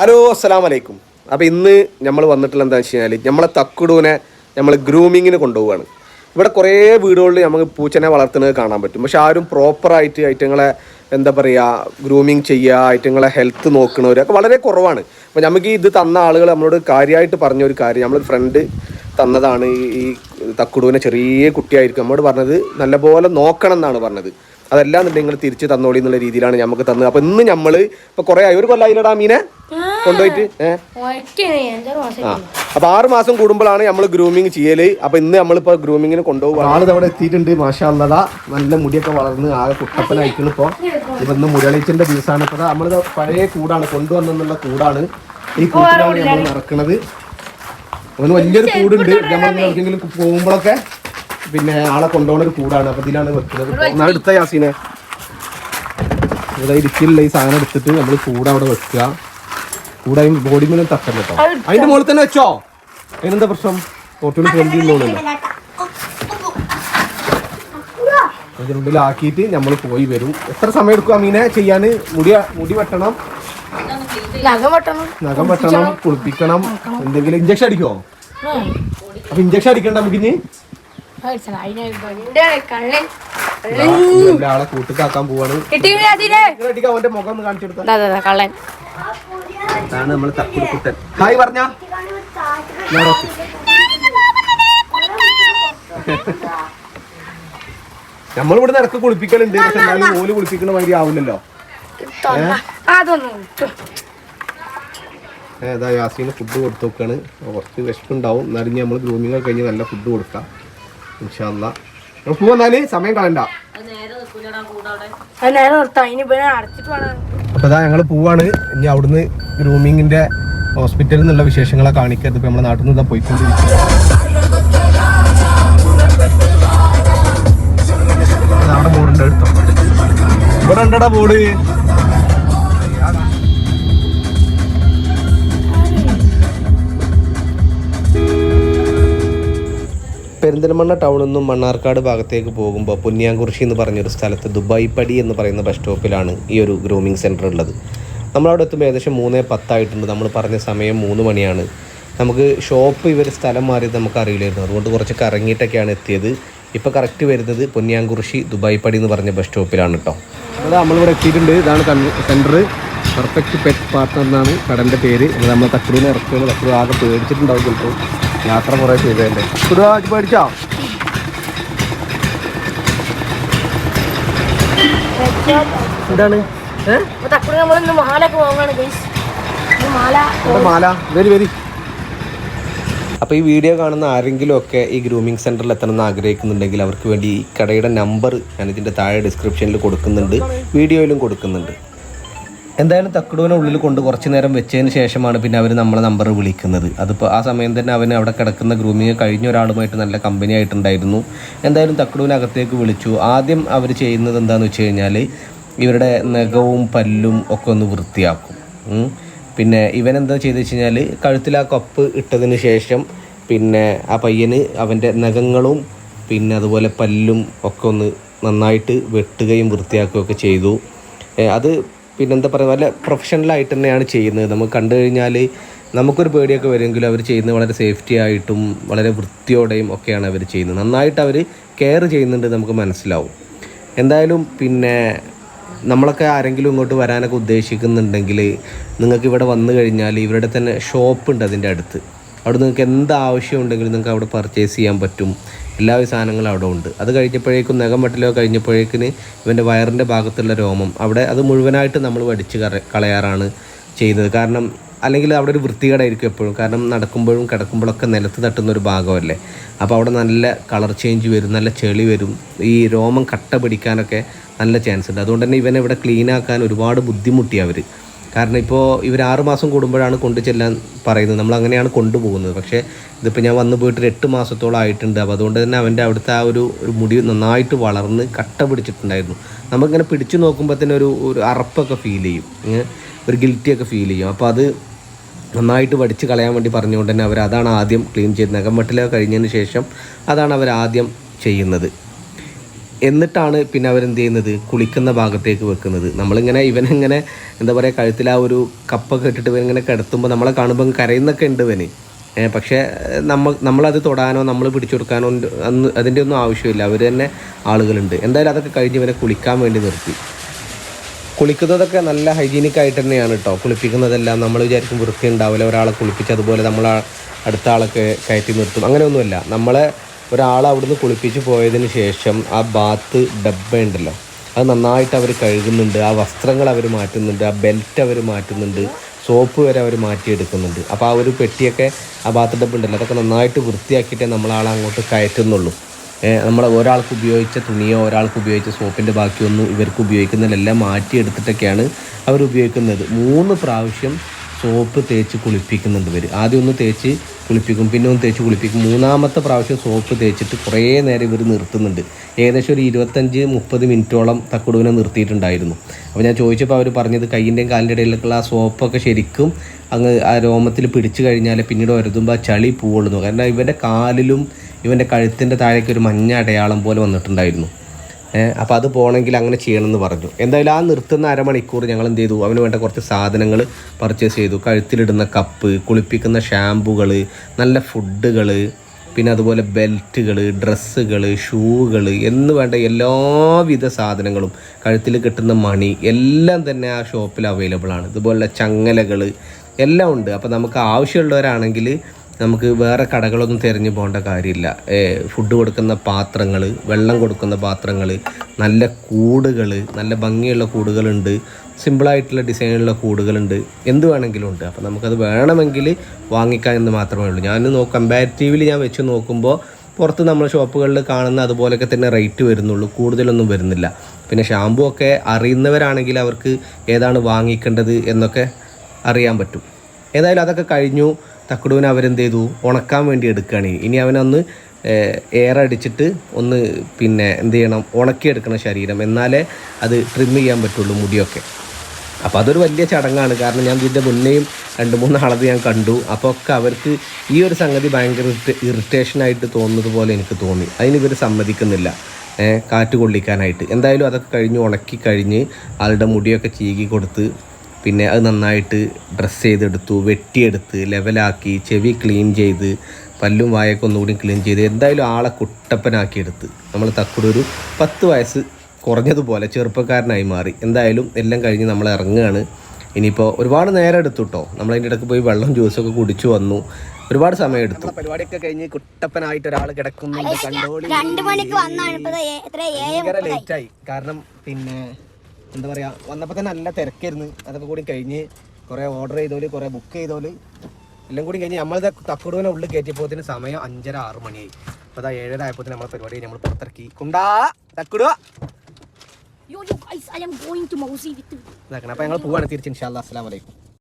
Hello അസ്സലാം വലൈക്കും അപ്പോൾ ഇന്ന് നമ്മൾ വന്നിട്ടുള്ള എന്താ വെച്ച് കഴിഞ്ഞാൽ നമ്മളെ തക്കുടൂനെ നമ്മൾ ഗ്രൂമിങ്ങിന് കൊണ്ടുപോവുകയാണ് ഇവിടെ കുറേ വീടുകളിൽ നമുക്ക് പൂച്ചനെ വളർത്തുന്നത് കാണാൻ പറ്റും. പക്ഷെ ആരും പ്രോപ്പറായിട്ട് ഐറ്റങ്ങളെ എന്താ പറയുക ഗ്രൂമിങ് ചെയ്യുക ഐറ്റങ്ങളെ ഹെൽത്ത് നോക്കുന്നവരൊക്കെ വളരെ കുറവാണ്. അപ്പോൾ നമുക്ക് ഇത് തന്ന ആളുകൾ നമ്മളോട് കാര്യമായിട്ട് പറഞ്ഞ ഒരു കാര്യം നമ്മളൊരു ഫ്രണ്ട് തന്നതാണ് ഈ തക്കുടൂനെ ചെറിയ കുട്ടിയായിരിക്കും. നമ്മോട് പറഞ്ഞത് നല്ലപോലെ നോക്കണം എന്നാണ് പറഞ്ഞത്. അതെല്ലാം നിങ്ങൾ തിരിച്ച് തന്നോളി എന്നുള്ള രീതിയിലാണ് നമുക്ക് തന്നത്. അപ്പൊ ഇന്ന് നമ്മൾ ഇപ്പൊ കൊറേ ആയി. ഒരു കൊല്ലായില്ലടാ മീനെ? കൊണ്ടുപോയിട്ട് ഏഹ് ആ. അപ്പൊ ആറ് മാസം കൂടുമ്പോഴാണ് നമ്മൾ ഗ്രൂമിങ് ചെയ്യൽ. അപ്പൊ ഇന്ന് നമ്മളിപ്പോ ഗ്രൂമിങ്ങിന് കൊണ്ടുപോകും ആൾ അവിടെ എത്തിയിട്ടുണ്ട്. മാഷാ അല്ലതാ നല്ല മുടിയൊക്കെ വളർന്ന് ആകെ കുട്ടപ്പനായിക്കണ് ഇപ്പൊ. ഇപ്പൊ ഇന്ന് മുരളീച്ചന്റെ ദിവസമാണ്. ഇപ്പൊ നമ്മൾ പഴയ കൂടാണ്. കൊണ്ടുവന്നുള്ള കൂടാണ് ഈ കൂട്ടിലാണ് നമ്മൾ നടക്കുന്നത് അവന് വലിയൊരു കൂടുണ്ട്. നമ്മൾ എവിടെയെങ്കിലും പോകുമ്പോഴൊക്കെ പിന്നെ ആളെ കൊണ്ടുപോകുന്ന ഒരു കൂടാണ്. അപ്പൊ ഇതിലാണ് വെക്കുന്നത്. എടുത്ത യാസീനെ. ഇവിടെ ഇരിക്കില്ല ഈ സാധനം എടുത്തിട്ട് നമ്മൾ കൂട അവിടെ വെക്കുക. കൂടെ ബോഡി മേലും തട്ടല്ല കേട്ടോ. അതിന്റെ മുകളിൽ തന്നെ വെച്ചോ? അതിനെന്താ പ്രശ്നം? കുറച്ചുകൂടി ട്വന്റി അതിനുള്ളിലാക്കിയിട്ട് നമ്മൾ പോയി വരും. എത്ര സമയം എടുക്കും അമീനെ ചെയ്യാൻ മുടി മുടി വെട്ടണം. നഖം വെട്ടണം കുളിപ്പിക്കണം. എന്തെങ്കിലും ഇഞ്ചക്ഷൻ അടിക്കോ അപ്പൊ ഇഞ്ചക്ഷൻ അടിക്കണ്ട നമുക്ക് ഇനി ആളെ കൂട്ടിക്കാക്കാൻ പോവാണ്. അവന്റെ മുഖം കാണിച്ചു നമ്മൾ തക്കുടുക്കുട്ടൻ ഹായ് പറഞ്ഞ. നമ്മളിവിടെ ഇടയ്ക്ക് കുളിപ്പിക്കലുണ്ട്. പക്ഷെ എന്നാലും ഓൽ കുളിപ്പിക്കണ മാതിരി ആവില്ലല്ലോ. അതൊന്നും ഏതാ യാസീന് ഫുഡ് കൊടുത്തു നോക്കാണ്. കുറച്ച് വിശപ്പുണ്ടാവും. എന്നാലും നമ്മൾ ഗ്രൂമിങ് ഒക്കെ കഴിഞ്ഞ് നല്ല ഫുഡ് കൊടുക്കാം. ഇൻഷാല്ല നമുക്ക് പോന്നാൽ സമയം കളണ്ട അപ്പൊ ഇതാ ഞങ്ങൾ പോവാണ്. ഇനി അവിടുന്ന് ഗ്രൂമിങ്ങിന്റെ ഹോസ്പിറ്റലിൽ നിന്നുള്ള വിശേഷങ്ങളെ കാണിക്കരുത് ഇപ്പൊ നമ്മുടെ നാട്ടിൽ നിന്ന് പോയിക്കൊണ്ടിരിക്കും അവിടെ ബോർഡുണ്ട് എടുത്തോ ഇവിടെ ഉണ്ടടാ ബോർഡ്. പെരിന്തൽമണ്ണ ടൗണിൽ നിന്നും മണ്ണാർക്കാട് ഭാഗത്തേക്ക് പോകുമ്പോൾ പുന്നിയാങ്കുറിശി എന്ന് പറഞ്ഞൊരു സ്ഥലത്ത് ദുബായ് പടി എന്ന് പറയുന്ന ബസ് സ്റ്റോപ്പിലാണ് ഈ ഒരു ഗ്രൂമിംഗ് സെന്റർ ഉള്ളത്. നമ്മളവിടെ എത്തുമ്പോൾ ഏകദേശം മൂന്ന് പത്തായിട്ടുണ്ട്. നമ്മൾ പറഞ്ഞ സമയം മൂന്ന് മണിയാണ്. നമുക്ക് ഷോപ്പ് ഇവർ സ്ഥലം മാറിയത് നമുക്ക് അറിയില്ലായിരുന്നു. അതുകൊണ്ട് കുറച്ച് കറങ്ങിയിട്ടൊക്കെയാണ് എത്തിയത്. ഇപ്പോൾ കറക്റ്റ് വരുന്നത് പൊന്നിയാങ്കുറിശി ദുബായ് പടി എന്ന് പറഞ്ഞ ബസ് സ്റ്റോപ്പിലാണ് കേട്ടോ അത് നമ്മളിവിടെ എത്തിയിട്ടുണ്ട്. ഇതാണ് സെന്റർ പെർഫെക്റ്റ് പെറ്റ് പാർട്ട്ണർ എന്നാണ് കടന്റെ പേര്. നമ്മൾ തക്കുടൂന്ന് ഇറക്കുന്നത് തക്കുടു ആകെ പേടിച്ചിട്ടുണ്ടാവും ചിലപ്പോൾ യാത്ര കുറേ ചെയ്തതല്ലേ? ആ പേടിച്ചോ? എന്താണ്? മാല മാല? വരി വരി. അപ്പോൾ ഈ വീഡിയോ കാണുന്ന ആരെങ്കിലും ഒക്കെ ഈ ഗ്രൂമിംഗ് സെന്ററിൽ എത്തണമെന്ന് ആഗ്രഹിക്കുന്നുണ്ടെങ്കിൽ അവർക്ക് വേണ്ടി ഈ കടയുടെ നമ്പർ ഞാൻ ഇതിന്റെ താഴെ ഡിസ്ക്രിപ്ഷനിൽ കൊടുക്കുന്നുണ്ട്. വീഡിയോയിലും കൊടുക്കുന്നുണ്ട്. എന്തായാലും തക്കടുവിനെ ഉള്ളിൽ കൊണ്ട് കുറച്ച് നേരം വെച്ചതിന് ശേഷമാണ് പിന്നെ അവർ നമ്മളെ നമ്പർ വിളിക്കുന്നത്. അതിപ്പോൾ ആ സമയം തന്നെ അവന് അവിടെ കിടക്കുന്ന ഗ്രൂമിങ് കഴിഞ്ഞ ഒരാളുമായിട്ട് നല്ല കമ്പനി ആയിട്ടുണ്ടായിരുന്നു. എന്തായാലും തക്കടുവിനെ അകത്തേക്ക് വിളിച്ചു. ആദ്യം അവർ ചെയ്യുന്നത് എന്താണെന്ന് വെച്ച് കഴിഞ്ഞാൽ ഇവരുടെ നഖവും പല്ലും ഒക്കെ ഒന്ന് വൃത്തിയാക്കും. പിന്നെ ഇവൻ എന്താ ചെയ്ത് വെച്ച് കഴിഞ്ഞാൽ കഴുത്തിൽ ആ കപ്പ് ഇട്ടതിന് ശേഷം പിന്നെ ആ പയ്യന് അവന്റെ നഖങ്ങളും പിന്നെ അതുപോലെ പല്ലും ഒക്കെ ഒന്ന് നന്നായിട്ട് വെട്ടുകയും വൃത്തിയാക്കുകയൊക്കെ ചെയ്തു. അത് പിന്നെന്താ പറയുക നല്ല പ്രൊഫഷണലായിട്ട് തന്നെയാണ് ചെയ്യുന്നത്. നമുക്ക് കണ്ടു കഴിഞ്ഞാൽ നമുക്കൊരു പേടിയൊക്കെ വരുമെങ്കിലും അവർ ചെയ്യുന്നത് വളരെ സേഫ്റ്റി ആയിട്ടും വളരെ വൃത്തിയോടെയും ഒക്കെയാണ് അവർ ചെയ്യുന്നത്. നന്നായിട്ട് അവർ കെയർ ചെയ്യുന്നുണ്ട് നമുക്ക് മനസ്സിലാവും. എന്തായാലും പിന്നെ നമ്മളൊക്കെ ആരെങ്കിലും ഇങ്ങോട്ട് വരാനൊക്കെ ഉദ്ദേശിക്കുന്നുണ്ടെങ്കിൽ നിങ്ങൾക്ക് ഇവിടെ വന്നു കഴിഞ്ഞാൽ ഇവരുടെ തന്നെ ഷോപ്പ് ഉണ്ട് അതിന്റെ അടുത്ത്. അവിടെ നിങ്ങൾക്ക് എന്ത് ആവശ്യം ഉണ്ടെങ്കിലും നിങ്ങൾക്ക് അവിടെ പർച്ചേസ് ചെയ്യാൻ പറ്റും. എല്ലാ സാധനങ്ങളും അവിടെ ഉണ്ട്. അത് കഴിഞ്ഞപ്പോഴേക്കും നഖം കഴിഞ്ഞപ്പോഴേക്കിന് ഇവന്റെ വയറിന്റെ ഭാഗത്തുള്ള രോമം. അവിടെ അത് മുഴുവനായിട്ട് നമ്മൾ വടിച്ച് കളയാറാണ് ചെയ്യുന്നത് കാരണം അല്ലെങ്കിൽ അവിടെ ഒരു വൃത്തികേടായിരിക്കും എപ്പോഴും. കാരണം നടക്കുമ്പോഴും കിടക്കുമ്പോഴൊക്കെ നിലത്ത് തട്ടുന്ന ഒരു ഭാഗമല്ലേ. അപ്പോൾ അവിടെ നല്ല കളർ ചേഞ്ച് വരും നല്ല ചെളി വരും. ഈ രോമം കട്ട പിടിക്കാനൊക്കെ നല്ല ചാൻസ് ഉണ്ട്. അതുകൊണ്ട് തന്നെ ഇവനെ ഇവിടെ ക്ലീൻ ആക്കാൻ ഒരുപാട് ബുദ്ധിമുട്ടി അവർ കാരണം ഇപ്പോൾ ഇവർ ആറുമാസം കൂടുമ്പോഴാണ് കൊണ്ടു ചെല്ലാൻ പറയുന്നത്. നമ്മൾ അങ്ങനെയാണ് കൊണ്ടുപോകുന്നത് പക്ഷേ ഇതിപ്പോൾ ഞാൻ വന്നു പോയിട്ട് എട്ട് മാസത്തോളം ആയിട്ടുണ്ട്. അപ്പോൾ അതുകൊണ്ട് തന്നെ അവന്റെ അവിടുത്തെ ആ ഒരു ഒരു മുടി നന്നായിട്ട് വളർന്ന് കട്ട പിടിച്ചിട്ടുണ്ടായിരുന്നു. നമുക്കിങ്ങനെ പിടിച്ചു നോക്കുമ്പോൾ തന്നെ ഒരു ഒരു അറപ്പൊക്കെ ഫീൽ ചെയ്യും. ഒരു ഗിൽറ്റിയൊക്കെ ഫീൽ ചെയ്യും. അപ്പോൾ അത് നന്നായിട്ട് വടിച്ച് കളയാൻ വേണ്ടി പറഞ്ഞുകൊണ്ട് തന്നെ അവർ അതാണ് ആദ്യം ക്ലീൻ ചെയ്ത് നഖം വെട്ടലൊക്കെ കഴിഞ്ഞതിന് ശേഷം അതാണ് അവർ ആദ്യം ചെയ്യുന്നത്. എന്നിട്ടാണ് പിന്നെ അവരെന്ത് ചെയ്യുന്നത്? കുളിക്കുന്ന ഭാഗത്തേക്ക് വെക്കുന്നത്. നമ്മളിങ്ങനെ ഇവനിങ്ങനെ എന്താ പറയുക കഴുത്തിൽ ആ ഒരു കപ്പൊക്കെ കെട്ടിട്ട് ഇവനിങ്ങനെ കിടത്തുമ്പോൾ നമ്മളെ കാണുമ്പോൾ കരയുന്നൊക്കെ ഉണ്ട് ഇവന്. പക്ഷേ നമ്മൾ നമ്മളത് തൊടാനോ നമ്മൾ പിടിച്ചു കൊടുക്കാനോ അന്ന് അതിന്റെ ഒന്നും ആവശ്യമില്ല. അവർ തന്നെ ആളുകളുണ്ട്. എന്തായാലും അതൊക്കെ കഴിഞ്ഞ് ഇവനെ കുളിക്കാൻ വേണ്ടി നിർത്തി. കുളിക്കുന്നതൊക്കെ നല്ല ഹൈജീനിക് ആയിട്ട് തന്നെയാണ് കേട്ടോ കുളിപ്പിക്കുന്നതെല്ലാം നമ്മൾ വിചാരിക്കും വൃത്തി ഉണ്ടാവില്ല ഒരാളെ കുളിപ്പിച്ച് അതുപോലെ നമ്മൾ അടുത്ത ആളൊക്കെ കയറ്റി നിർത്തും. അങ്ങനെയൊന്നുമല്ല. നമ്മളെ ഒരാളെ അവിടുന്ന് കുളിപ്പിച്ച് പോയതിന് ശേഷം ആ ബാത്ത് ഡബ്ബ ഉണ്ടല്ലോ. അത് നന്നായിട്ട് അവർ കഴുകുന്നുണ്ട്. ആ വസ്ത്രങ്ങൾ അവർ മാറ്റുന്നുണ്ട്. ആ ബെൽറ്റ് അവർ മാറ്റുന്നുണ്ട്. സോപ്പ് വരെ അവർ മാറ്റിയെടുക്കുന്നുണ്ട്. അപ്പോൾ ആ ഒരു പെട്ടിയൊക്കെ ആ ബാത്ത് ഡബ്ബ ഉണ്ടല്ലോ. അതൊക്കെ നന്നായിട്ട് വൃത്തിയാക്കിയിട്ടേ നമ്മളാളെ അങ്ങോട്ട് കയറ്റുന്നുള്ളൂ. നമ്മൾ ഒരാൾക്ക് ഉപയോഗിച്ച തുണിയോ ഒരാൾക്ക് ഉപയോഗിച്ച സോപ്പിന്റെ ബാക്കിയൊന്നും ഇവർക്ക് ഉപയോഗിക്കുന്നതിലെല്ലാം. മാറ്റിയെടുത്തിട്ടൊക്കെയാണ് അവർ ഉപയോഗിക്കുന്നത്. മൂന്ന് പ്രാവശ്യം സോപ്പ് തേച്ച് കുളിപ്പിക്കുന്നുണ്ട് ഇവർ ആദ്യം ഒന്ന് തേച്ച് കുളിപ്പിക്കും പിന്നെ ഒന്ന് തേച്ച് കുളിപ്പിക്കും. മൂന്നാമത്തെ പ്രാവശ്യം സോപ്പ് തേച്ചിട്ട് കുറേ നേരം ഇവർ നിർത്തുന്നുണ്ട്. ഏകദേശം ഒരു ഇരുപത്തഞ്ച് മുപ്പത് മിനിറ്റോളം തക്കുടുവിനെ നിർത്തിയിട്ടുണ്ടായിരുന്നു. അപ്പോൾ ഞാൻ ചോദിച്ചപ്പോൾ അവർ പറഞ്ഞത് കയ്യിന്റെയും കാലിന്റെ ഇടയിലൊക്കെയുള്ള ആ സോപ്പൊക്കെ ശരിക്കും അങ്ങ് ആ രോമത്തിൽ പിടിച്ചു കഴിഞ്ഞാൽ പിന്നീട് വരുതുമ്പോൾ ആ ചളി പൂവുള്ളൂ. കാരണം ഇവന്റെ കാലിലും ഇവന്റെ കഴുത്തിന്റെ താഴേക്ക് ഒരു മഞ്ഞ അടയാളം പോലെ വന്നിട്ടുണ്ടായിരുന്നു. അപ്പോൾ അത് പോകണമെങ്കിൽ അങ്ങനെ ചെയ്യണമെന്ന് പറഞ്ഞു. എന്തായാലും ആ നിർത്തുന്ന അരമണിക്കൂർ ഞങ്ങൾ എന്ത് ചെയ്തു? അവന് വേണ്ട കുറച്ച് സാധനങ്ങൾ പർച്ചേസ് ചെയ്തു. കഴുത്തിലിടുന്ന കപ്പ് കുളിപ്പിക്കുന്ന ഷാമ്പുകൾ നല്ല ഫുഡുകൾ പിന്നെ അതുപോലെ ബെൽറ്റുകൾ ഡ്രസ്സുകൾ ഷൂകൾ എന്ന് വേണ്ട എല്ലാവിധ സാധനങ്ങളും കഴുത്തിൽ കിട്ടുന്ന മണി എല്ലാം തന്നെ ആ ഷോപ്പിൽ അവൈലബിൾ ആണ്. ഇതുപോലുള്ള ചങ്ങലകൾ എല്ലാം ഉണ്ട്. അപ്പോൾ നമുക്ക് ആവശ്യമുള്ളവരാണെങ്കിൽ നമുക്ക് വേറെ കടകളൊന്നും തിരഞ്ഞു പോകേണ്ട കാര്യമില്ല. ഫുഡ് കൊടുക്കുന്ന പാത്രങ്ങൾ വെള്ളം കൊടുക്കുന്ന പാത്രങ്ങൾ നല്ല കൂടുകൾ നല്ല ഭംഗിയുള്ള കൂടുകളുണ്ട്. സിമ്പിളായിട്ടുള്ള ഡിസൈനുള്ള കൂടുകളുണ്ട്. എന്ത് വേണമെങ്കിലും ഉണ്ട്. അപ്പോൾ നമുക്കത് വേണമെങ്കിൽ വാങ്ങിക്കാൻ എന്ന് മാത്രമേ ഉള്ളൂ. ഞാൻ നോ കമ്പാരിറ്റീവ്ലി ഞാൻ വെച്ച് നോക്കുമ്പോൾ പുറത്ത് നമ്മൾ ഷോപ്പുകളിൽ കാണുന്ന അതുപോലെയൊക്കെ തന്നെ റേറ്റ് വരുന്നുള്ളൂ. കൂടുതലൊന്നും വരുന്നില്ല. പിന്നെ ഷാമ്പു ഒക്കെ അറിയുന്നവരാണെങ്കിൽ അവർക്ക് ഏതാണ് വാങ്ങിക്കേണ്ടത് എന്നൊക്കെ അറിയാൻ പറ്റും. ഏതായാലും അതൊക്കെ കഴിഞ്ഞു. തക്കുടുവിനെ അവരെന്ത് ചെയ്തു ഉണക്കാൻ വേണ്ടി എടുക്കുകയാണ് ഇനി. അവനൊന്ന് എയർ അടിച്ചിട്ട് ഒന്ന് പിന്നെ എന്ത് ചെയ്യണം ഉണക്കിയെടുക്കണം ശരീരം. എന്നാലേ അത് ട്രിം ചെയ്യാൻ പറ്റുള്ളൂ മുടിയൊക്കെ. അപ്പോൾ അതൊരു വലിയ ചടങ്ങാണ്. കാരണം ഞാൻ ഇതിന്റെ മുന്നേയും രണ്ട് മൂന്ന് ആളത് ഞാൻ കണ്ടു. അപ്പോൾ ഒക്കെ അവർക്ക് ഈ ഒരു സംഗതി ഭയങ്കര ഇറിറ്റേഷനായിട്ട് തോന്നുന്നത് പോലെ എനിക്ക് തോന്നി. അതിന് ഇവർ സമ്മതിക്കുന്നില്ല. കാറ്റ് കൊള്ളിക്കാനായിട്ട്. എന്തായാലും അതൊക്കെ കഴിഞ്ഞ് ഉണക്കി കഴിഞ്ഞ് ആളുടെ മുടിയൊക്കെ ചീകി കൊടുത്ത് പിന്നെ അത് നന്നായിട്ട് ഡ്രസ്സ് ചെയ്തെടുത്തു വെട്ടിയെടുത്ത് ലെവലാക്കി ചെവി ക്ലീൻ ചെയ്ത് പല്ലും വായൊക്കെ ഒന്നുകൂടി ക്ലീൻ ചെയ്ത് എന്തായാലും ആളെ കുട്ടപ്പനാക്കി എടുത്ത് നമ്മൾ തക്കുടൊരു പത്ത് വയസ്സ് കുറഞ്ഞതുപോലെ ചെറുപ്പക്കാരനായി മാറി. എന്തായാലും എല്ലാം കഴിഞ്ഞ് നമ്മൾ ഇറങ്ങുകയാണ്. ഇനിയിപ്പോൾ ഒരുപാട് നേരം എടുത്തു കേട്ടോ നമ്മൾ അതിന്റെ ഇടയ്ക്ക് പോയി വെള്ളം ജ്യൂസൊക്കെ കുടിച്ചു വന്നു. ഒരുപാട് സമയം എടുത്തു. പരിപാടിയൊക്കെ കഴിഞ്ഞ് കുട്ടപ്പനായിട്ട് ഒരാൾ കിടക്കുന്നുണ്ട് കണ്ടോളി രണ്ടു മണിക്ക് വന്നാണ്. ഇപ്പൊ ദേ എത്ര? ഏഴ് ഭയങ്കര ലേറ്റ് ആയി. കാരണം പിന്നെ എന്താ പറയാ വന്നപ്പോൾ തന്നെ നല്ല തിരക്കായിരുന്നു. അതൊക്കെ കൂടി കഴിഞ്ഞ് കുറേ ഓർഡർ ചെയ്തോൽ കുറേ ബുക്ക് ചെയ്തോൽ. എല്ലാം കൂടി കഴിഞ്ഞ് നമ്മൾ തക്കുടുവിനെ ഉള്ളിൽ കയറ്റിയപ്പോത്തിന് സമയം അഞ്ചര ആറ് മണിയായി. അപ്പോൾ അതാ ഏഴര ആയപ്പോൾ നമ്മൾ പരിപാടി നമ്മൾ പുറത്തിറക്കി. കുണ്ടാ. ഇതാക്കണം. അപ്പോൾ ഞങ്ങൾ പോവാണ് തിരിച്ച് ഇൻഷാല്ലാ അസ്സലാമു അലൈക്കും.